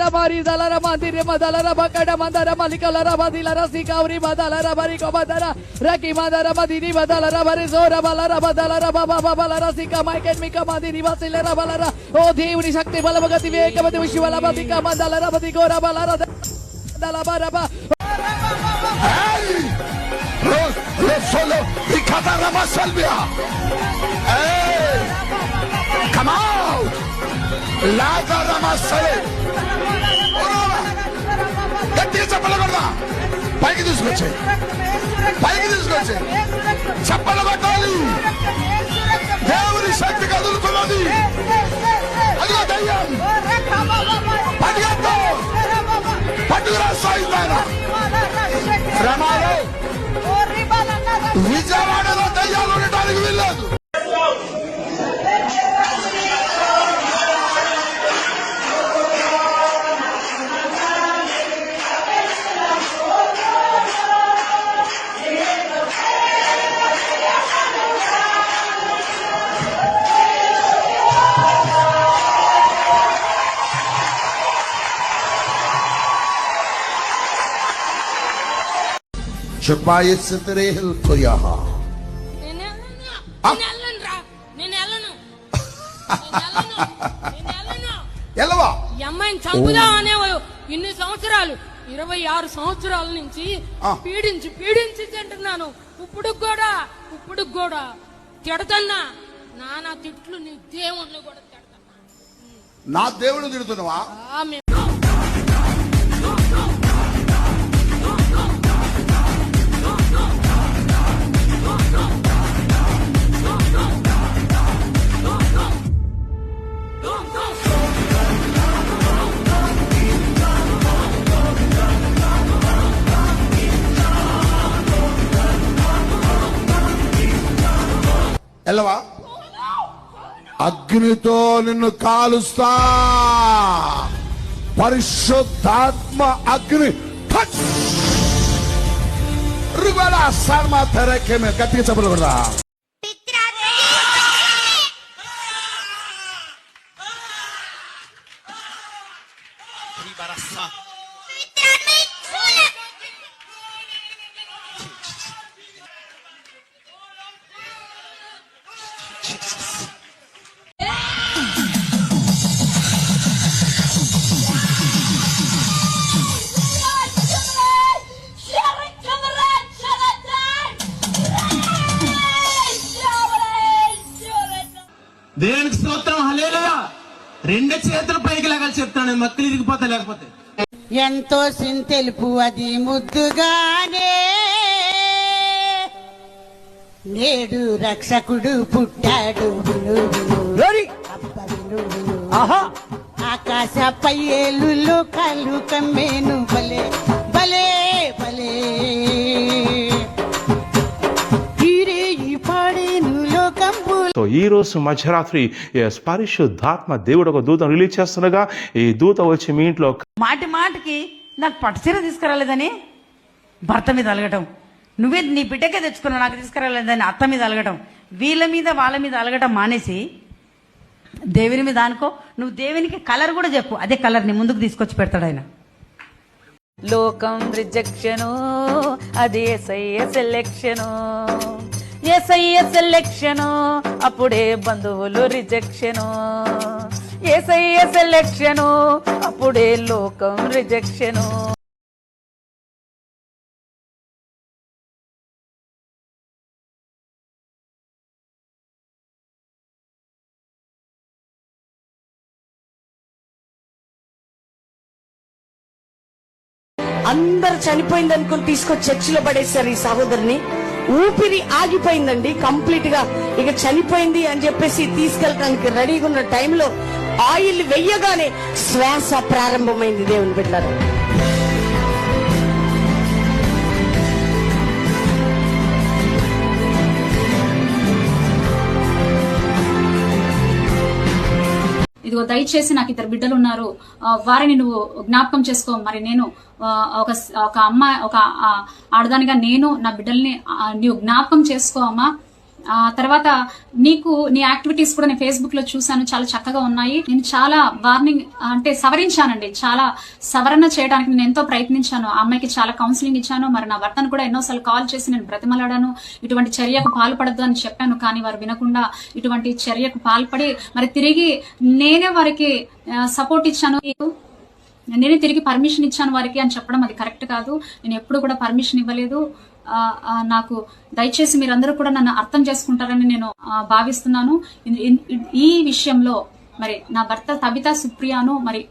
రబారి దళర మందిరి మదలర బకడ మందర మలికలర బదిలర సికౌరి బదలర బరి కొబదర రకి మదర బదిని బదలర బరి సోర బలర బదలర బబ బలర సిక మైకెట్ మిక మదిని బసిలర బలర ఓ దేవుని శక్తి బలము గతి వేగమతి విశ్వల బదిక మదలర బది గోర బలర దళ బరబ Solo, Ricata Rama Salvia. Hey, come out. Lada Rama Salvia. గట్టిగా చెప్పలకూడదా పైకి తీసుకొచ్చాయి. పైకి తీసుకొచ్చాయి. చెప్పలు కొట్టాలి దేవుని శక్తి కదులుతున్నది. అదిగో దయ్యం. పరిగెత్తు పట్టుకురా సాయితారా విజయవాడలో దయ్యాలు ఉండటానికి వెళ్ళలేదు ఈ అమ్మాయిని చంపుదామనే ఇన్ని సంవత్సరాలు ఇరవై ఆరు సంవత్సరాల నుంచి. పీడించి పీడించి తింటున్నాను. ఇప్పుడు కూడా ఇప్పుడు కూడా తిడతన్నా. నానా తిట్లు నీ దేవుణ్ణి కూడా తిడతన్నా. నా దేవుడు తిడుతున్నావా? ఎల్లవా? అగ్నితో నిన్ను కాలుస్తా. పరిశుద్ధాత్మ అగ్ని. సర్మ తెరకే మీద గట్టిగా చెప్పలు కూడా దేవునికి స్తోత్రం హలేలుయా రెండు చేతులు పైకి లాగాలి చెప్తాను మక్కలు ఇరిగిపోతా లేకపోతే. ఎంతో తెలుపు అది ముద్దుగానే. నేడు రక్షకుడు పుట్టాడు. ఆకాశ పయ్యేలు కళ్ళు కమ్మేను భలే సో ఈ రోజు మధ్యరాత్రి పరిశుద్ధాత్మ దేవుడు ఒక దూతను రిలీజ్ చేస్తుండగా ఈ దూత వచ్చి మీ ఇంట్లో మాటి మాటికి నాకు పట్టుచీర తీసుకురాలేదని భర్త మీద అలగటం. నువ్వే నీ బిడ్డకే తెచ్చుకున్నా నాకు తీసుకురాలేదని అత్త మీద అలగటం. వీళ్ళ మీద వాళ్ళ మీద అలగటం మానేసి దేవుని మీద అనుకో నువ్వు దేవునికి కలర్ కూడా చెప్పు. అదే కలర్ని ముందుకు తీసుకొచ్చి పెడతాడు ఆయన. లోకం రిజెక్షను అది సెలెక్షను ఎస్ఐఏ సెలెక్షను అప్పుడే బంధువులు రిజెక్షను ఎస్ఐఏ సెలెక్షను అప్పుడే లోకం రిజెక్షను అందరు చనిపోయింది అనుకుని తీసుకొచ్చి చర్చిలో పడేశారు ఈ సహోదరిని. ఊపిరి ఆగిపోయిందండి. కంప్లీట్గా ఇక చనిపోయింది అని చెప్పేసి తీసుకెళ్ళడానికి రెడీగా ఉన్న టైంలో ఆయిల్ వెయ్యగానే శ్వాస ప్రారంభమైంది దేవుని బిడ్డారు ఇదిగో దయచేసి నాకు ఇద్దరు బిడ్డలు ఉన్నారు వారిని నువ్వు జ్ఞాపకం చేసుకో. మరి నేను ఒక ఒక అమ్మ ఒక ఆడదానిగా నేను నా బిడ్డల్ని నువ్వు నీవు జ్ఞాపకం చేసుకో అమ్మా. ఆ తర్వాత నీకు నీ యాక్టివిటీస్ కూడా నేను ఫేస్బుక్లో చూసాను చాలా చక్కగా ఉన్నాయి. నేను చాలా వార్నింగ్ అంటే సవరించానండి. చాలా సవరణ చేయడానికి నేను ఎంతో ప్రయత్నించాను. ఆ అమ్మాయికి చాలా కౌన్సిలింగ్ ఇచ్చాను. మరి నా భర్తను కూడా ఎన్నోసార్లు కాల్ చేసి నేను బ్రతిమలాడాను. ఇటువంటి చర్యకు పాల్పడద్దు అని చెప్పాను కానీ వారు వినకుండా ఇటువంటి చర్యకు పాల్పడి మరి తిరిగి నేనే వారికి సపోర్ట్ ఇచ్చాను. నేనే తిరిగి పర్మిషన్ ఇచ్చాను వారికి అని చెప్పడం అది కరెక్ట్ కాదు. నేను ఎప్పుడు కూడా పర్మిషన్ ఇవ్వలేదు. నాకు దయచేసి మీరందరూ కూడా నన్ను అర్థం చేసుకుంటారని నేను భావిస్తున్నాను. ఈ విషయంలో మరి నా భర్త తబిత సుప్రియాను మరి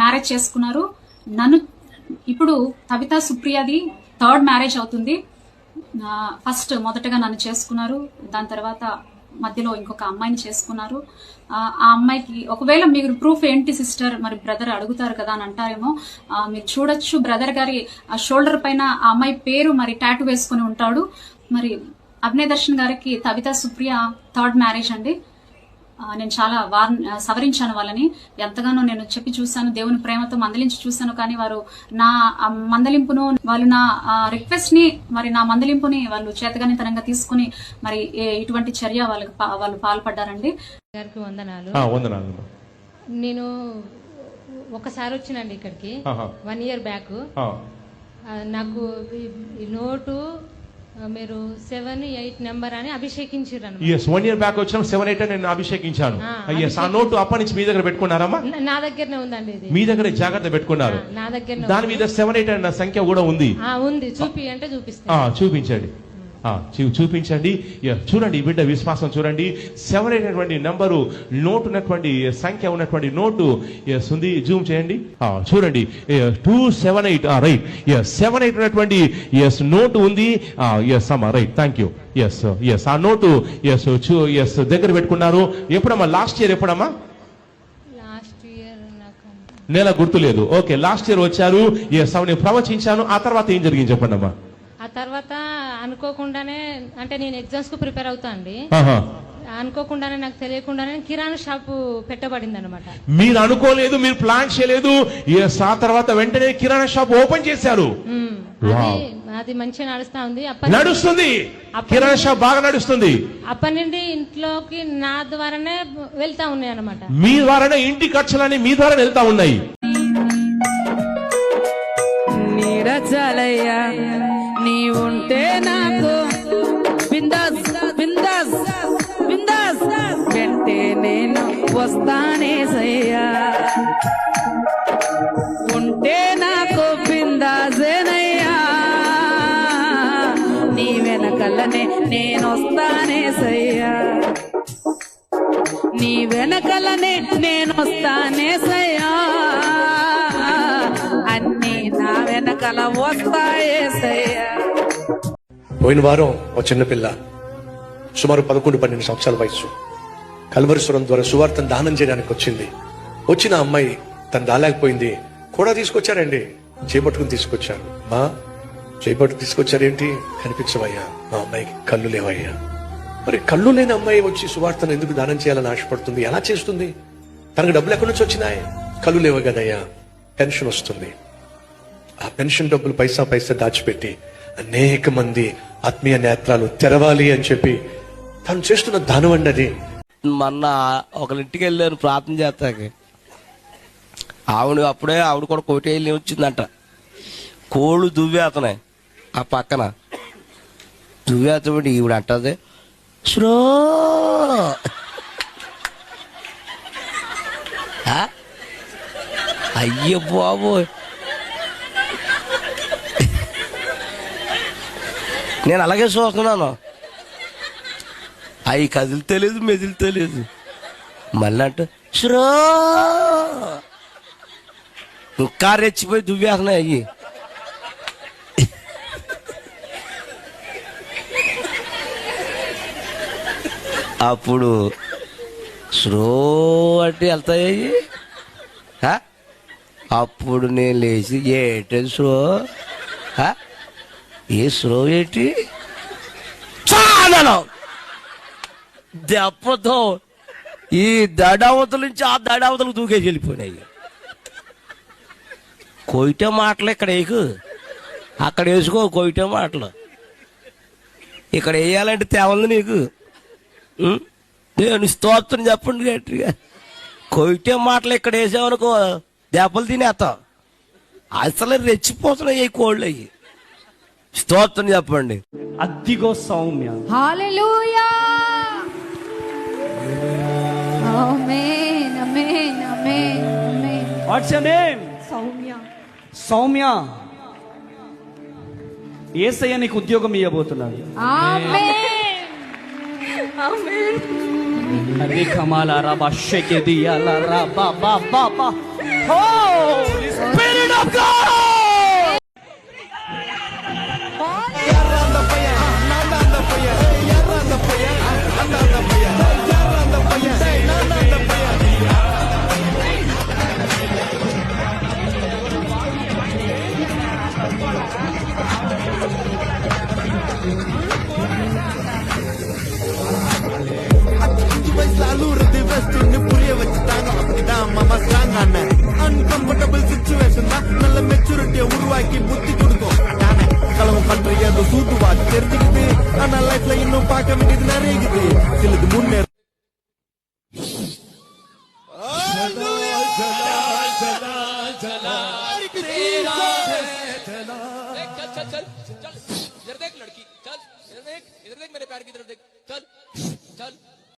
మ్యారేజ్ చేసుకున్నారు. నన్ను ఇప్పుడు తబిత సుప్రియాది థర్డ్ మ్యారేజ్ అవుతుంది. ఫస్ట్ మొదటగా నన్ను చేసుకున్నారు. దాని తర్వాత మధ్యలో ఇంకొక అమ్మాయిని చేసుకున్నారు. ఆ అమ్మాయికి ఒకవేళ మీరు ప్రూఫ్ ఏంటి సిస్టర్ మరి బ్రదర్ అడుగుతారు కదా అని అంటారేమో. మీరు చూడొచ్చు. బ్రదర్ గారి ఆ షోల్డర్ పైన ఆ అమ్మాయి పేరు మరి టాటూ వేసుకుని ఉంటాడు. మరి అభినయ దర్శన్ గారికి తవిత సుప్రియ థర్డ్ మ్యారేజ్ అండి. నేను చాలా వార్ సవరించాను వాళ్ళని. ఎంతగానో నేను చెప్పి చూశాను దేవుని ప్రేమతో మందలించి చూశాను కానీ వారు నా మందలింపును వాళ్ళు నా రిక్వెస్ట్ని మరి నా మందలింపుని వాళ్ళు చేతగానితనంగా తీసుకుని మరి ఏ- ఇటువంటి చర్య వాళ్ళకి వాళ్ళు పాల్పడ్డారండి. గారికి వందనాలు. ఆ, వందనాలు. నేను ఒకసారి వచ్చినండి ఇక్కడికి. వన్ ఇయర్ బ్యాక్ నాకు నోటు మీరు సెవెన్ ఎయిట్ నెంబర్ అని అభిషేకించారు ఎస్ వన్ ఇయర్ బ్యాక్ వచ్చిన సెవెన్ ఎయిట్ నేను అభిషేకించాను. ఎస్ ఆ నోటు అప్పటి నుంచి మీ దగ్గర పెట్టుకున్నారమ్మా? నా దగ్గరనే ఉందండి ఇది. మీ దగ్గర జాగ్రత్త పెట్టుకున్నారు. నా దగ్గరనే దాని మీద సెవెన్ ఎయిట్ అన్న సంఖ్య కూడా ఉంది. ఆ, ఉంది. చూపి అంటే చూపిస్తాను. ఆ, చూపించండి. చూపించండి. చూడండి బిడ్డ విశ్వాసం చూడండి. సెవెన్ అయినటువంటి నంబరు నోటు ఉన్నటువంటి సంఖ్య ఉన్నటువంటి నోటు ఎస్ ఉంది జూమ్ చేయండి. చూడండి. Two seven eight right. Yes seven eight ఉన్నటువంటి ఎస్ నోటు ఉంది. ఎస్ అమ్మా right. Thank you. Yes yes ఆ నోటు ఎస్ చూ ఎస్ దగ్గర పెట్టుకున్నారు. ఎప్పుడమ్మా? లాస్ట్ ఇయర్ ఎప్పుడమ్మా? లాస్ట్ ఇయర్ నాకు నెల గుర్తులేదు. ఓకే లాస్ట్ ఇయర్ వచ్చారు. ఎస్ అవును ప్రవచించాను. ఆ తర్వాత ఏం జరిగింది చెప్పండి అమ్మా ఆ తర్వాత అనుకోకుండానే అంటే నేను ఎగ్జామ్స్కు ప్రిపేర్ అవుతా అండి. అనుకోకుండానే నాకు తెలియకుండానే కిరాణా షాపు పెట్టబడింది అనమాట మీరు అనుకోలేదు మీరు ప్లాన్ చేయలేదు. ఆ తర్వాత వెంటనే కిరాణా షాప్ ఓపెన్ చేశారు. అది అది మంచిగా నడుస్తా ఉంది. అప్పటి నడుస్తుంది. కిరాణా షాప్ బాగా నడుస్తుంది. అప్పటి నుండి ఇంట్లోకి నా ద్వారానే వెళ్తా ఉన్నాయి అనమాట మీ ద్వారానే ఇంటి ఖర్చులని మీ ద్వారా వెళ్తా ఉన్నాయి. నీరజాలయ్యా నీ ఉంటే వస్తానే సయ్యా. ఉంటే నాకు బిందాజేనయ్యా నీ వెనకలనే నేను వస్తానే సయ్యా. నీ వెనకలనే నేను వస్తానే సయ్యా. అన్నీ నా వెనకల వస్తాయే సయ్యా. పోయిన వారం ఒక చిన్నపిల్ల సుమారు పదకొండు పన్నెండు సంవత్సరాల వయసు కల్వరిస్వరం ద్వారా సువార్తను దానం చేయడానికి వచ్చింది. వచ్చిన అమ్మాయి తను రాలేకపోయింది. కూడా తీసుకొచ్చారండి. చేపట్టుకుని తీసుకొచ్చారు. మా చేపట్టు తీసుకొచ్చారేంటి? కనిపించవయ్యా. మా అమ్మాయికి కళ్ళు లేవయ్యా. మరి కళ్ళు లేని అమ్మాయి వచ్చి సువార్తను ఎందుకు దానం చేయాలని ఆశపడుతుంది? ఎలా చేస్తుంది? తనకు డబ్బులు ఎక్కడి నుంచి వచ్చినాయి? కళ్ళు లేవు కదయ్యా. పెన్షన్ వస్తుంది. ఆ పెన్షన్ డబ్బులు పైసా పైసా దాచిపెట్టి అనేక మంది ఆత్మీయ నేత్రాలు తెరవాలి అని చెప్పి తను చేస్తున్న దానం అండి అది మొన్న ఒకరింటికి వెళ్ళాను ప్రార్థన చేస్తాకి. ఆవిడ అప్పుడే ఆవిడ కూడా కోటి వెళ్ళి వచ్చిందంట కోళ్ళు దువ్వేతనాయి ఆ పక్కన. దువ్వేతబడి ఈవిడ అంటది శ్రో అయ్య బాబు నేను అలాగే చూస్తున్నాను. అవి కదిలితేలేదు మెదిలితేలేదు మళ్ళీ అంట శ్రో! ఇంకా రెచ్చిపోయి దువ్వేస్తున్నాయి అయ్యి. అప్పుడు స్లో అంటే వెళ్తాయి అప్పుడు నేను లేచి ఏంటి స్లో ఏ స్లో ఏంటి? చాలా దెబ్బతో ఈ దడావతల నుంచి ఆ దడావతలకు దూకేసి వెళ్ళిపోయినాయి. కొయిటే మాటలు ఇక్కడ వేకు అక్కడ వేసుకో కొయిటే మాటలు. ఇక్కడ వేయాలంటే తేవంది నీకు? దేవుని స్తోత్రం చెప్పండి గట్టిగా కొయిటే మాటలు ఇక్కడ వేసామనుకో దెబ్బలు తినేస్తాం అసలు రెచ్చిపోతున్నాయి ఈ కోళ్ళు అయ్యి. స్తోత్రం చెప్పండి. అద్దిగో సౌమ్య. హల్లెలూయా ఆమేన్ ఆమేన్ ఆమేన్ ఆమేన్ what's your name Soumya. Soumya. Yesayya నీకు ఉద్యోగం ఇవ్వబోతున్నాడు ఆమేన్ ఆమేన్ అరే కమాల రబా షెకే దియాల రబా బా బా బా హోలీ స్పిరిట్ ఆఫ్ గాడ్ ತೆಗೆದೆ ತಿಲದ ಮುನ್ನೆ चल चल चल देख इधर देख इधर देख मेरे पैर की तरफ़ देख चल चल